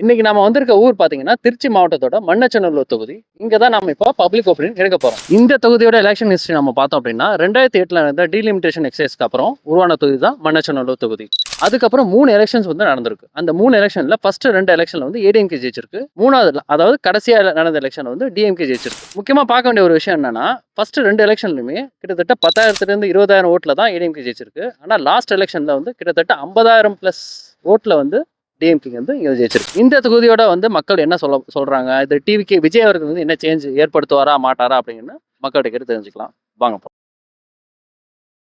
இன்னைக்கு நம்ம வந்திருக்க ஊர் பாத்தீங்கன்னா திருச்சி மாவட்டத்தோட மண்ணச்சநல்லூர் தொகுதி. இங்கே தான் நம்ம இப்போ பப்ளிக் ஒப்பீனியன் எடுக்க போறோம். இந்த தொகுதியோட எலெக்ஷன் ஹிஸ்டரி நம்ம பார்த்தோம் அப்படின்னா ரெண்டாயிரத்தி எட்டுல நடந்த டீலிமிட்டேஷன் எக்ஸைஸ்க்கு அப்புறம் உருவான தொகுதி தான் மண்ணச்சநல்லூர் தொகுதி. அதுக்கப்புறம் மூணு எலெக்ஷன்ஸ் வந்து நடந்திருக்கு. அந்த மூணு எலெக்ஷன்ல ஃபர்ஸ்ட் ரெண்டு எலெக்ஷன்ல வந்து ஏடிஎம்கே ஜெயிச்சிருக்கு. மூணாவது அதாவது கடைசியா நடந்த எலெக்ஷன் வந்து டிஎம்கே ஜெயிச்சிருக்கு. முக்கியமா பார்க்க வேண்டிய ஒரு விஷயம் என்னன்னா ஃபர்ஸ்ட் ரெண்டு எலெக்ஷன்லையுமே கிட்டத்தட்ட பத்தாயிரத்துல இருந்து இருபதாயிரம் ஓட்டுல தான் ஏடிஎம்கே ஜெயிச்சிருக்கு. ஆனா லாஸ்ட் எலெக்ஷன்ல வந்து கிட்டத்தட்ட ஐம்பதாயிரம் பிளஸ் ஓட்டுல வந்து டிஎம்கே வந்து இங்கே ஜெயிச்சிருக்கு. இந்த தொகுதியோட வந்து மக்கள் என்ன சொல்ல சொல்றாங்க? இது டிவிக்கு விஜய் அவர்கள் வந்து என்ன சேஞ்ச் ஏற்படுத்துவாரா மாட்டாரா அப்படின்னு மக்கள்கிட்ட கேட்டு தெரிஞ்சுக்கலாம். வாங்க.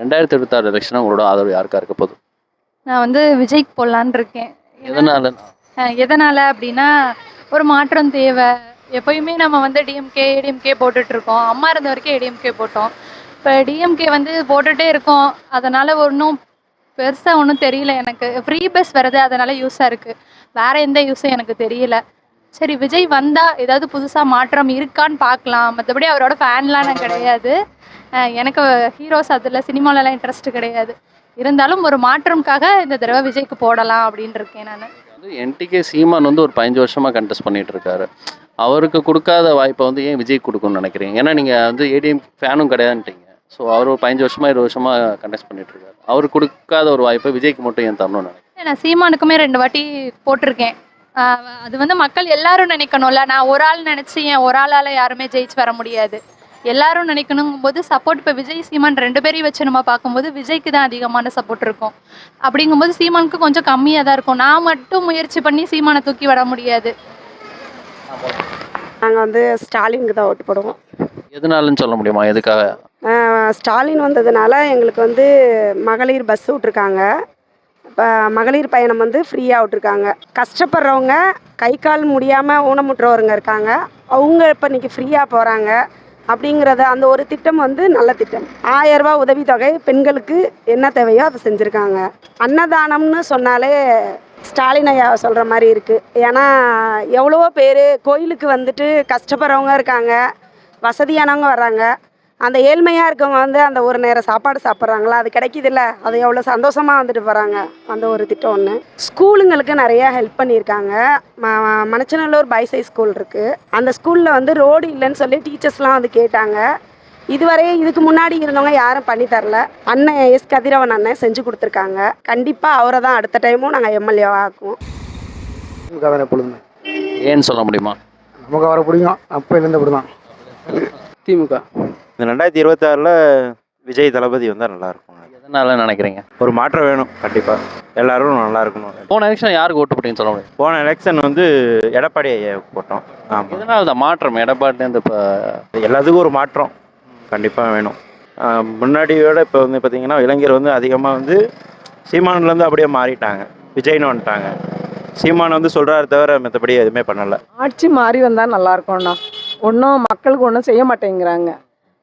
ரெண்டாயிரத்தி இருபத்தாறு எலெக்ஷன் உங்களோட ஆதரவு யாருக்கா இருக்க போகுது? நான் வந்து விஜய்க்கு போடலான்னு இருக்கேன். எதனால எதனால அப்படின்னா ஒரு மாற்றம் தேவை. எப்பயுமே நம்ம வந்து டிஎம்கே ஏடிஎம்கே போட்டுட்டு இருக்கோம். அம்மா இருந்த வரைக்கும் ஏடிஎம்கே போட்டோம். இப்போ டிஎம்கே வந்து போட்டுட்டே இருக்கோம். அதனால ஒன்றும் பெருசாக ஒன்றும் தெரியல எனக்கு. ஃப்ரீ பஸ் வருது அதனால யூஸாக இருக்குது வேற எந்த யூஸும் எனக்கு தெரியல. சரி விஜய் வந்தால் ஏதாவது புதுசாக மாற்றம் இருக்கான்னு பார்க்கலாம் மற்றபடி அவரோட ஃபேன்லாம் நான் கிடையாது. எனக்கு ஹீரோஸ் அதில் சினிமாலலாம் இன்ட்ரெஸ்ட் கிடையாது. இருந்தாலும் ஒரு மாற்றம்காக இந்த தடவை விஜய்க்கு போடலாம் அப்படின்னு இருக்கேன் நான். என்டிகே சீமான் வந்து ஒரு பதினஞ்சு வருஷமாக கண்டெஸ்ட் பண்ணிட்டு இருக்காரு. அவருக்கு கொடுக்காத வாய்ப்பை வந்து ஏன் விஜய் கொடுக்கும்னு நினைக்கிறீங்க? ஏன்னா நீங்கள் வந்து ஏடிஎம் ஃபேனும் கிடையாதுன்ட்டீங்க. ஸோ அவர் ஒரு பதினஞ்சு வருஷமா இருபது வருஷமா கண்டெஸ்ட் பண்ணிட்டு இருக்காரு. அவருக்கு கொடுக்காத ஒரு வாய்ப்பை விஜய்க்கு மட்டும் ஏன் தரணும்னு நினைக்கிறேன் நான் சீமானுக்குமே ரெண்டு வாட்டி போட்டிருக்கேன். அது வந்து மக்கள் எல்லாரும் நினைக்கணும்ல. நான் ஒரு ஆள் நினச்சி என் ஒரு ஆளால் யாருமே ஜெயிச்சு வர முடியாது. எல்லாரும் நினைக்கணும் போது சப்போர்ட் இப்போ விஜய் சீமான் ரெண்டு பேரையும் வச்சு நம்ம பார்க்கும்போது விஜய்க்கு தான் அதிகமான சப்போர்ட் இருக்கும். அப்படிங்கும்போது சீமானுக்கு கொஞ்சம் கம்மியாக தான் இருக்கும். நான் மட்டும் முயற்சி பண்ணி சீமானை தூக்கி விட முடியாது. நாங்கள் வந்து ஸ்டாலினுக்கு தான் ஓட்டு போடுவோம். எதனாலன்னு சொல்ல முடியுமா? எதுக்காக? ஸ்டாலின் வந்ததுனால எங்களுக்கு வந்து மகளிர் பஸ் விட்ருக்காங்க இப்போ மகளிர் பயணம் வந்து ஃப்ரீயாக விட்ருக்காங்க கஷ்டப்படுறவங்க கை கால் முடியாமல் ஊனமுற்றவருங்க இருக்காங்க. அவங்க இப்போ இன்றைக்கி ஃப்ரீயாக போகிறாங்க அப்படிங்கிறத அந்த ஒரு திட்டம் வந்து நல்ல திட்டம். ஆயரூபா உதவித்தொகை பெண்களுக்கு என்ன தேவையோ அதை செஞ்சுருக்காங்க. அன்னதானம்னு சொன்னாலே ஸ்டாலின் ஐயா சொல்கிற மாதிரி இருக்குது ஏன்னா எவ்வளவோ பேர் கோயிலுக்கு வந்துட்டு கஷ்டப்படுறவங்க இருக்காங்க. வசதியானவங்க வர்றாங்க. அந்த ஏழ்மையாக இருக்கவங்க வந்து அந்த ஒரு நேரம் சாப்பாடு சாப்பிட்றாங்களா? அது கிடைக்குதுல்ல. அது எவ்வளோ சந்தோஷமாக வந்துட்டு போகிறாங்க அந்த ஒரு திட்டம் ஒன்று ஸ்கூலுங்களுக்கு நிறையா ஹெல்ப் பண்ணியிருக்காங்க. ம மணச்சநல்லூர் பாய்ஸை ஸ்கூல் இருக்குது அந்த ஸ்கூலில் வந்து ரோடு இல்லைன்னு சொல்லி டீச்சர்ஸ்லாம் வந்து கேட்டாங்க. இதுவரை இதுக்கு முன்னாடி இருந்தவங்க யாரும் பண்ணி தரல. அண்ணன் எஸ் கதிரவன் அண்ணன் செஞ்சு கொடுத்துருக்காங்க. கண்டிப்பாக அவரை தான் அடுத்த டைமும் நாங்கள் எம்எல்ஏவாக ஆக்குவோம். எப்பொழுதுமே ஏன்னு சொல்ல முடியுமா? நமக்கு அவரை பிடிக்கும். அப்போலேருந்து அப்படி தான் திமுக. இந்த ரெண்டாயிரத்தி இருபத்தாறில் விஜய் தளபதி வந்தால் நல்லாயிருக்கும். எதனால நினைக்கிறீங்க? ஒரு மாற்றம் வேணும் கண்டிப்பாக எல்லாரும் நல்லா இருக்கணும் போன எலெக்ஷன் யாருக்கு ஓட்டு போட்டீங்கன்னு சொல்ல முடியும்? போன எலெக்ஷன் வந்து எடப்பாடி ஐயாவுக்கு போட்டோம். ஆமாம் எதனால தான் மாற்றம்? எடப்பாடிலேருந்து இப்போ எல்லாத்துக்கும் ஒரு மாற்றம். கண்டிப்பாக வேணும். முன்னாடியோட இப்போ வந்து பார்த்தீங்கன்னா இளைஞர் வந்து அதிகமாக வந்து சீமான்லேருந்து அப்படியே மாறிட்டாங்க. விஜய்னு வந்துட்டாங்க. சீமான் வந்து சொல்கிறாரு தவிர மற்றபடி எதுவுமே பண்ணலை. ஆட்சி மாறி வந்தால் நல்லா இருக்கும்ண்ணா ஒன்றும் மக்களுக்கு ஒன்றும் செய்ய மாட்டேங்கிறாங்க.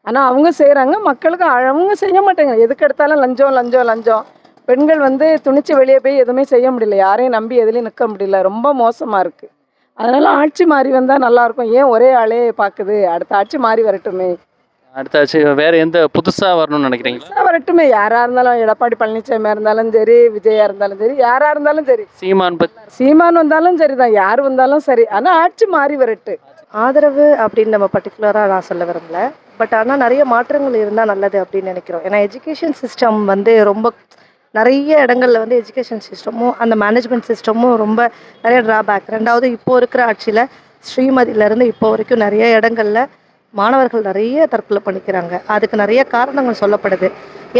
ஆனால் அவங்க செய்கிறாங்க மக்களுக்கு அவங்க செய்ய மாட்டேங்கிறாங்க எதுக்கு எடுத்தாலும் லஞ்சம் லஞ்சம் லஞ்சம். பெண்கள் வந்து துணிச்சு வெளியே போய் எதுவுமே செய்ய முடியல. யாரையும் நம்பி எதுலேயும் நிற்க முடியல. ரொம்ப மோசமாக இருக்குது அதனால் ஆட்சி மாறி வந்தால் நல்லாயிருக்கும் ஏன் ஒரே ஆளே பார்க்குது அடுத்த ஆட்சி மாறி வரட்டுமே. அடுத்தாச்சு வேற எந்த புதுசா வரணும்னு நினைக்கிறீங்களா? புதுசா வரட்டுமே. யாராக இருந்தாலும் எடப்பாடி பழனிசாமியாக இருந்தாலும் சரி விஜயா இருந்தாலும் சரி யாராக இருந்தாலும் சரி. சீமான் பத்தி சீமான் வந்தாலும் சரிதான். யார் வந்தாலும் சரி. ஆனால் ஆட்சி மாறி வரட்டு. ஆதரவு அப்படின்னு நம்ம பர்டிகுலராக நான் சொல்ல விரும்பல. பட் ஆனால் நிறைய மாற்றங்கள் இருந்தால் நல்லது அப்படின்னு நினைக்கிறோம். ஏன்னா எஜுகேஷன் சிஸ்டம் வந்து ரொம்ப நிறைய இடங்களில் வந்து எஜுகேஷன் சிஸ்டமும் அந்த மேனேஜ்மெண்ட் சிஸ்டமும் ரொம்ப நிறைய ட்ராபேக் ரெண்டாவது இப்போ இருக்கிற ஆட்சியில் ஸ்ரீமதியிலேருந்து இப்போ வரைக்கும் நிறைய இடங்களில் மாணவர்கள் நிறைய தற்கொலை பண்ணிக்கிறாங்க. அதுக்கு நிறைய காரணங்கள் சொல்லப்படுது.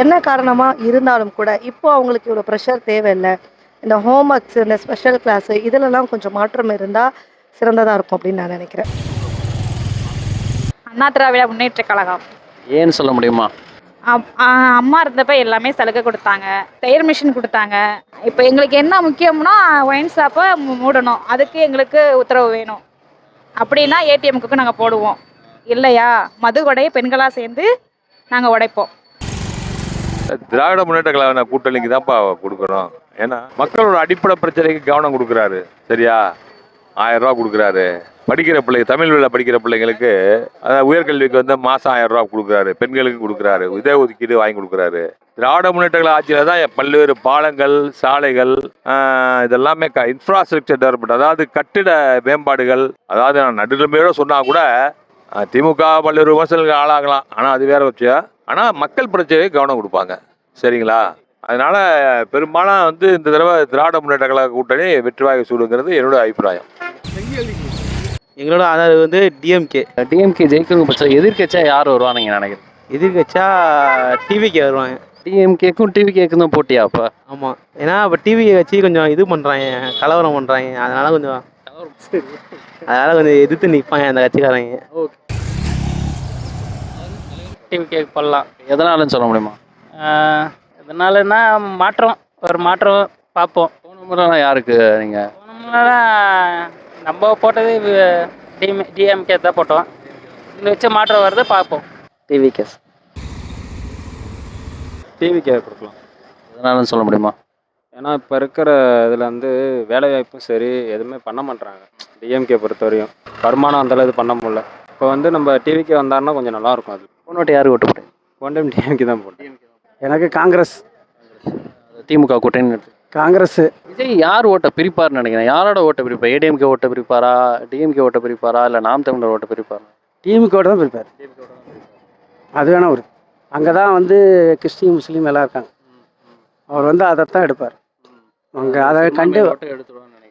என்ன காரணமாக இருந்தாலும் கூட இப்போ அவங்களுக்கு இவ்வளோ ப்ரெஷர் தேவையில்லை. இந்த ஹோம் ஒர்க்ஸ் இந்த ஸ்பெஷல் கிளாஸு இதிலெல்லாம் கொஞ்சம் மாற்றம் இருந்தால் சிறந்ததாக இருக்கும் அப்படின்னு நான் நினைக்கிறேன். அண்ணா திராவிட முன்னேற்ற கழகம். ஏன்னு சொல்ல முடியுமா? அம்மா இருந்தப்ப எல்லாமே சலுகை கொடுத்தாங்க. தையல் மிஷின் கொடுத்தாங்க. இப்போ எங்களுக்கு என்ன முக்கியம்னா ஒயின் ஷாப்பை மூடணும். அதுக்கு எங்களுக்கு உத்தரவு வேணும். அப்படின்னா ஏடிஎம்க்கு நாங்கள் போடுவோம். இல்லையா? மது கொடையை பெண்களாக சேர்ந்து நாங்கள் உடைப்போம். திராவிட முன்னேற்ற கழக கூட்டணிக்கு தான்ப்பா கொடுக்கணும். ஏன்னா மக்களோட அடிப்படை பிரச்சனைக்கு கவனம் கொடுக்குறாரு. சரியா? ஆயிரம் ரூபா கொடுக்குறாரு. படிக்கிற பிள்ளைங்க தமிழ் வழியில் படிக்கிற பிள்ளைங்களுக்கு அதாவது உயர்கல்விக்கு வந்து மாதம் ஆயிரம் ரூபா கொடுக்குறாரு பெண்களுக்கு கொடுக்குறாரு இட ஒதுக்கீடு வாங்கி கொடுக்குறாரு. திராவிட முன்னேற்றங்கள் ஆட்சியில் தான் பல்வேறு பாலங்கள் சாலைகள் இதெல்லாமே க இன்ஃப்ராஸ்ட்ரக்சர் டெவலப்மெண்ட் அதாவது கட்டிட மேம்பாடுகள் அதாவது நான் நடுநிலைமையோட சொன்னால் கூட திமுக பல்வேறு விமர்சனங்களுக்கு ஆளாகலாம். ஆனால் அது வேற விஷயம் ஆனால் மக்கள் பிரச்சனைக்கு கவனம் கொடுப்பாங்க. சரிங்களா? அதனால் பெரும்பாலும் வந்து இந்த தடவை திராவிட முன்னேற்ற கழக கூட்டணி வெற்றி வாகை சூடுங்கிறது என்னோட அபிப்பிராயம். எங்களோட ஆதார் வந்து டிஎம்கே டிஎம்கே ஜெயிக்கணும் பட்சம் எதிர்க்கட்சியா யார் வருவான்னு நீங்க நினைக்கிறேன் எதிர்கட்சா டிவிக்கு வருவாங்க. டிஎம்கேக்கும் டிவிகேக்கும் தான் போட்டியா அப்ப? ஆமாம் ஏன்னா இப்போ டிவியை வச்சு கொஞ்சம் இது பண்ணுறாங்க கலவரம் பண்ணுறாங்க அதனால கொஞ்சம் அதனால கொஞ்சம் எதிர்த்து நிற்பாங்க அந்த கட்சிக்காரங்க. டிவிகே பண்ணலாம் எதனாலன்னு சொல்ல முடியுமா? இதனாலன்னா மாற்றம். ஒரு மாற்றம் பார்ப்போம். போன முறைலாம் யாருக்கு நீங்க? போனோம்னா நம்ம போட்டது டிஎம் டிஎம்கே தான் போட்டோம். இந்த வச்ச மாற்றம் வருது பார்ப்போம். டிவிகே. டிவிக்கே கொடுக்கலாம். எதனாலன்னு சொல்ல முடியுமா? ஏன்னா இப்போ இருக்கிற இதில் வந்து வேலை வாய்ப்பும் சரி எதுவுமே பண்ண மாட்றாங்க. டிஎம்கே பொறுத்த வரையும் வருமானம் அந்த அளவுக்கு பண்ண முடியல. இப்போ வந்து நம்ம டிவிக்கே வந்தாருன்னா கொஞ்சம் நல்லா இருக்கும் அது. போன வாட்டி யாருக்கு ஓட்டு போட்டீங்க ஒன் டைம் டிஎம்கே தான் போட்டேன் எனக்கு காங்கிரஸ். திமுக கூட்டணி. காங்கிரஸ். விஜய் யார் ஓட்டை பிரிப்பார்னு நினைக்கிறேன். யாரோட ஓட்டை பிரிப்பா ஏடிஎம்கே ஓட்டை பிரிப்பாரா? டிஎம்கே ஓட்டை பிரிப்பாரா? இல்லை நாம் தமிழர் ஓட்டை பிரிப்பாரா? டிஎம்கோட தான் பிரிப்பார். அது வேணா ஒரு. அங்கே தான் வந்து கிறிஸ்டின் முஸ்லீம் எல்லாம் இருக்காங்க. அவர் வந்து அதை தான் எடுப்பார் அங்கே அதை கண்டு ஓட்டை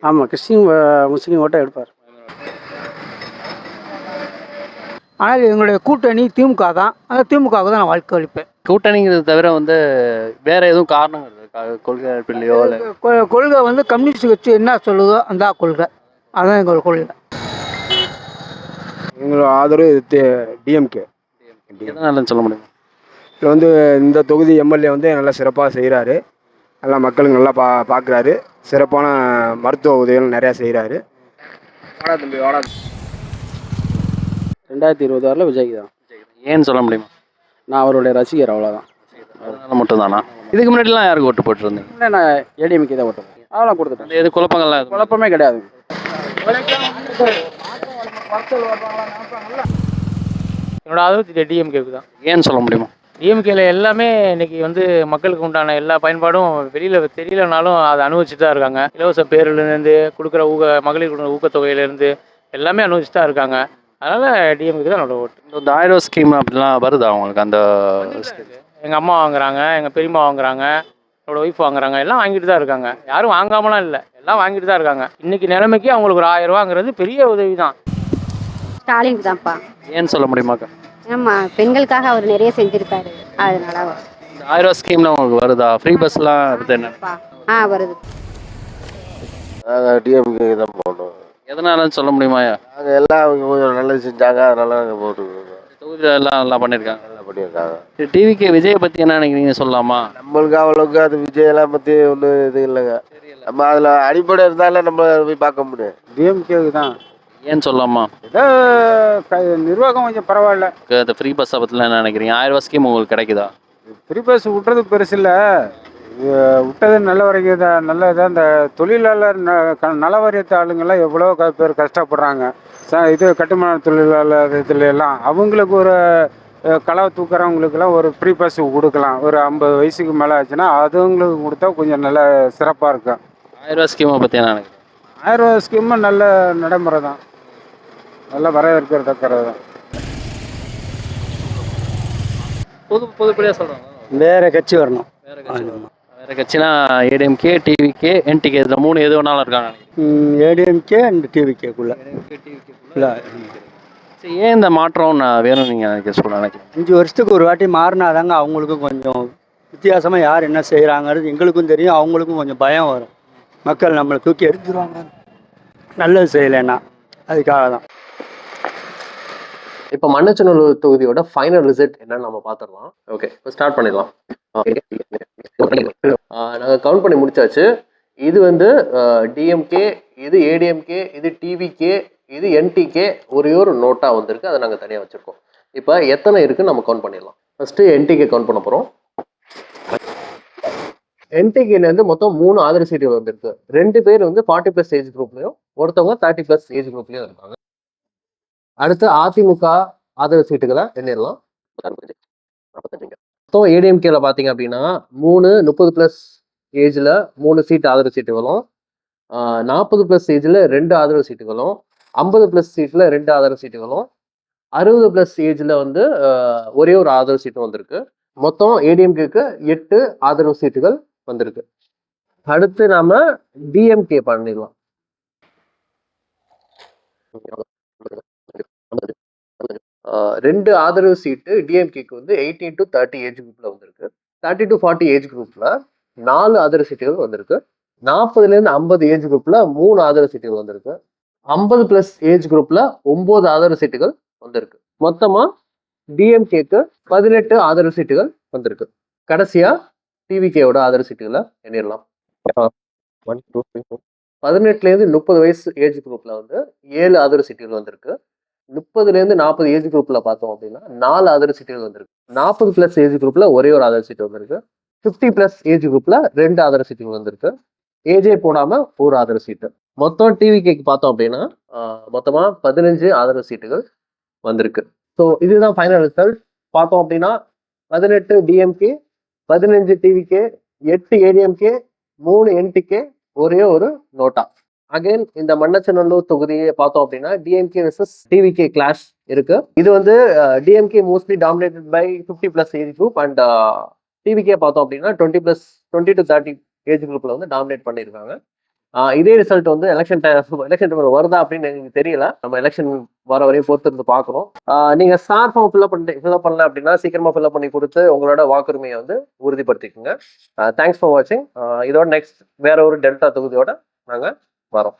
ஆமாம் கிறிஸ்டின் முஸ்லீம் ஓட்டை எடுப்பார். ஆனால் எங்களுடைய கூட்டணி திமுக தான். அந்த திமுகவுக்கு தான் நான் வாழ்க்கை அளிப்பேன். கூட்டணிங்கிறது தவிர வந்து வேற எதுவும் காரணங்கள் இருக்கா கொள்கை அடிப்படையிலையோ கொள்கை வந்து கம்யூனிஸ்ட் கட்சி என்ன சொல்லுதோ அந்த கொள்கை. அதுதான் எங்களோட கொள்கை. எங்களோட ஆதரவு டிஎம்கே. எதனாலன்னு சொல்ல முடியுமா? இதில் வந்து இந்த தொகுதி எம்எல்ஏ வந்து நல்லா சிறப்பாக செய்கிறாரு நல்லா மக்களுக்கு நல்லா பா பார்க்குறாரு சிறப்பான மருத்துவ உதவிகள் நிறையா செய்கிறாரு ரெண்டாயிரத்தி இருபது வரல விஜய்க்கு தான். ஏன்னு சொல்ல முடியுமா? நான் அவருடைய ரசிகர் அவ்வளோதான் அதனால மட்டும்தானா? இதுக்கு முன்னாடிலாம் யாருக்கு ஓட்டு போட்டுருந்தீங்க? இல்லை நான் ஏடிஎம்கே தான் ஓட்டுறேன் அதெல்லாம் கொடுத்துட்டேன். எது குழப்பங்கள்லாம் குழப்பமே கிடையாது. என்னோட ஆதரவு டிஎம்கேக்கு தான். ஏன்னு சொல்ல முடியுமா? டிஎம்கேல எல்லாமே இன்னைக்கு வந்து மக்களுக்கு உண்டான எல்லா பயன்பாடும் வெளியில் தெரியலனாலும் அதை அனுபவிச்சுட்டு தான் இருக்காங்க. இலவச பேருலேருந்து கொடுக்குற ஊக்க மகளிர் கொடுக்குற ஊக்கத்தொகையிலேருந்து எல்லாமே அனுபவிச்சுட்டு தான் இருக்காங்க. அதனால் டிஎம்கே தான் என்னோட ஓட்டு. இந்த ஆயிரம் ஸ்கீம் அப்படிலாம் வருதா உங்களுக்கு அந்த எங்கள் அம்மா வாங்குறாங்க எங்கள் பெரியம்மா வாங்குறாங்க என்னோட ஒய்ஃப் வாங்குறாங்க எல்லாம் வாங்கிட்டு தான் இருக்காங்க. யாரும் வாங்காமலாம் இல்லை. எல்லாம் வாங்கிட்டு தான் இருக்காங்க. இன்னைக்கு நிலைமைக்கு அவங்களுக்கு ஒரு ஆயிரம் ரூபாங்கிறது பெரிய உதவி தான். ஸ்டாலின் தான்ப்பா. ஏன்னு சொல்ல முடியுமாக்கா ஆமாம் பெண்களுக்காக அவர் நிறைய செஞ்சுருக்காரு. அதனால இந்த ஆயிரம் ஸ்கீம்லாம் உங்களுக்கு வருதா? ஃப்ரீ பஸ்லாம் வருது என்ன? ஆ வருது. டிஎம்கே தான் போடணும் எதனாலன்னு சொல்ல முடியுமா நாங்கள் எல்லாம் அவங்க கொஞ்சம் நல்லது செஞ்சாங்க அதனால நாங்கள் போட்டுருக்கோம் தொகுதியில் எல்லாம் நல்லா பண்ணியிருக்காங்க பண்ணியிருக்காங்க டிவிக்கு விஜயை பற்றி என்ன நினைக்கிறீங்க? சொல்லலாமா? நம்மளுக்கு அவ்வளோக்கு அது விஜயெல்லாம் பற்றி ஒன்றும் இது இல்லைங்க. நம்ம அதில் அடிப்படை இருந்தாலும் நம்ம போய் பார்க்க முடியும். டிஎம்கேக்கு தான். ஏன்னு சொல்லலாமா? ஏதோ க- நிர்வாகம் கொஞ்சம் பரவாயில்ல. இந்த ஃப்ரீ பஸ்ஸை பற்றிலாம் என்ன நினைக்கிறீங்க? ஆயிரம் ரூபா ஸ்கீம் உங்களுக்கு கிடைக்குதா? ஃப்ரீ பஸ் விட்றது பெருசு இல்லை. விட்டது நல்ல வரைக்கும் தான் நல்ல இதாக இந்த தொழிலாளர் ந க- நல வாரியத்து ஆளுங்கெல்லாம் எவ்வளோ க பேர் கஷ்டப்படுறாங்க. ச இது கட்டுமான தொழிலாளர் இதுல எல்லாம் அவங்களுக்கு ஒரு களை தூக்குறவங்களுக்குலாம் ஒரு ஃப்ரீ பஸ் கொடுக்கலாம். ஒரு ஐம்பது வயசுக்கு மேலே ஆச்சுன்னா அதுங்களுக்கு கொடுத்தா கொஞ்சம் நல்ல சிறப்பாக இருக்கும். ஆயிரம் ரூபா ஸ்கீமை பற்றி என்ன ரூபா ஸ்கீமும் நல்ல நடைமுறை தான். நல்ல வரவேற்கிறதக்கிறது தான் புது புதுப்படியாக சொல்கிறாங்க வேறு கட்சி வரணும். வேற கட்சி வேற கட்சினா ஏடிஎம்கே டிவிகே என்டிகே இதில் மூணு எது வேணாலும் இருக்காங்க. ஏடிஎம்கே அண்ட் டிவிகேக்குள்ள இல்லை சரி ஏன் இந்த மாற்றம் நான் வேணும் நீங்கள் நினைக்க சொல்ல நினைக்கிறேன் அஞ்சு வருஷத்துக்கு ஒரு வாட்டி மாறினாதாங்க அவங்களுக்கும் கொஞ்சம் வித்தியாசமாக யார் என்ன செய்கிறாங்கிறது எங்களுக்கும் தெரியும் அவங்களுக்கும் கொஞ்சம் பயம் வரும். மக்கள் நம்மளை தூக்கி எடுத்துருவாங்க நல்லது செய்யலைன்னா அதுக்காக தான். இப்போ மண்ணச்சநல்லூர் தொகுதியோட ஃபைனல் ரிசல்ட் என்னன்னு நம்ம பார்த்துடலாம். ஓகே இப்போ ஸ்டார்ட் பண்ணிடலாம். நாங்கள் கவுண்ட் பண்ணி முடிச்சாச்சு. இது வந்து டிஎம்கே இது ஏடிஎம்கே இது டிவிகே இது என்டிகே ஒரே ஒரு நோட்டாக வந்திருக்கு. அதை நாங்கள் தனியாக வச்சுருக்கோம். இப்போ எத்தனை இருக்குன்னு நம்ம கவுண்ட் பண்ணிடலாம். ஃபஸ்ட்டு என்டிகே கவுண்ட் பண்ண போகிறோம் என்டிகேலேருந்து மொத்தம் மூணு ஆதரவு சீட்டு வந்திருக்கு. ரெண்டு பேர் வந்து ஃபார்ட்டி ப்ளஸ் ஏஜ் குரூப்லையும் ஒருத்தவங்க தேர்ட்டி ப்ளஸ் ஏஜ் குரூப்லையும் இருக்காங்க. அடுத்து அதிமுக ஆதரவு சீட்டுகளை எண்ணிடலாம். மொத்தம் ஏடிஎம்கேல பார்த்தீங்க அப்படின்னா மூணு முப்பது ப்ளஸ் ஏஜில் மூணு சீட் ஆதரவு சீட்டுகளும் நாற்பது ப்ளஸ் ஏஜில் ரெண்டு ஆதரவு சீட்டுகளும் ஐம்பது ப்ளஸ் சீட்டில் ரெண்டு ஆதரவு சீட்டுகளும் அறுபது ப்ளஸ் ஏஜில் வந்து ஒரே ஒரு ஆதரவு சீட்டு வந்திருக்கு. மொத்தம் ஏடிஎம்கேக்கு எட்டு ஆதரவு சீட்டுகள் வந்திருக்கு. அடுத்து நாம டிஎம்கே பண்ணிடலாம். ரெண்டு ஆதரவு சீட்டு டிஎம்கேக்கு வந்து எயிட்டீன் டு தேர்ட்டி ஏஜ் குரூப்ல வந்திருக்கு. தேர்ட்டி டு ஃபார்ட்டி ஏஜ் குரூப்ல நாலு ஆதரவு சீட்டுகள் வந்திருக்கு. நாற்பதுலேருந்து ஐம்பது ஏஜ் குரூப்ல மூணு ஆதரவு சீட்டுகள் வந்திருக்கு. ஐம்பது பிளஸ் ஏஜ் குரூப்ல ஒன்பது ஆதரவு சீட்டுகள் வந்திருக்கு. மொத்தமா டிஎம்கேக்கு பதினெட்டு ஆதரவு சீட்டுகள் வந்திருக்கு. கடைசியா டிவிகேவோட ஆதரவு சீட்டுகளை எண்ணிடலாம். பதினெட்டுலேருந்து முப்பது வயசு ஏஜ் குரூப்ல வந்து ஏழு ஆதரவு சீட்டுகள் வந்திருக்கு. முப்பதுலேருந்து நாற்பது ஏஜ் குரூப்ல பார்த்தோம் அப்படின்னா நாலு ஆதரவு சீட்டுகள் வந்திருக்கு. நாற்பது பிளஸ் ஏஜ் குரூப்ல ஒரே ஒரு ஆதரவு சீட்டு வந்திருக்கு. ஃபிஃப்டி பிளஸ் ஏஜ் குரூப்ல ரெண்டு ஆதரவு சீட்டுகள் வந்திருக்கு. ஏஜே போடாம ஒரு ஆதரவு சீட்டு. மொத்தம் டிவிகேக்கு பார்த்தோம் அப்படின்னா மொத்தமாக பதினஞ்சு ஆதரவு சீட்டுகள் வந்திருக்கு. ஸோ இதுதான் ஃபைனல் ரிசல்ட் பார்த்தோம் அப்படின்னா பதினெட்டு டிஎம்கே பதினஞ்சு டிவிகே எட்டு ஏடிஎம்கே மூணு என்டிகே ஒரே ஒரு நோட்டா. அகைன் இந்த மன்னச்சநல்லூர் தொகுதியை பார்த்தோம் அப்படின்னா டிஎம்கே வெர்சஸ் டிவிகே கிளாஷ் இருக்கு. இது வந்து DMK mostly dominated by fifty plus age group and TVK பார்த்தோம் அப்படின்னா twenty plus twenty to thirty age குரூப்ல வந்து டாமினேட் பண்ணியிருக்காங்க. இதே ரிசல்ட் வந்து எலெக்ஷன் டைம் எலெக்ஷன் வருதா அப்படின்னு எனக்கு தெரியல. நம்ம எலெக்ஷன் வர வரையும் பொறுத்து இருந்து பார்க்கணும் நீங்க ஸ்டார் ஃபார்ம் ஃபில்அப் பண்ணி ஃபில்அப் பண்ணல அப்படின்னா சீக்கிரமா ஃபில்அப் பண்ணி கொடுத்து உங்களோட வாக்குரிமையை வந்து உறுதிப்படுத்திக்கோங்க. தேங்க்ஸ் ஃபார் வாட்சிங் இதோட நெக்ஸ்ட் வேற ஒரு டெல்டா தொகுதியோட நாங்கள் வரோம்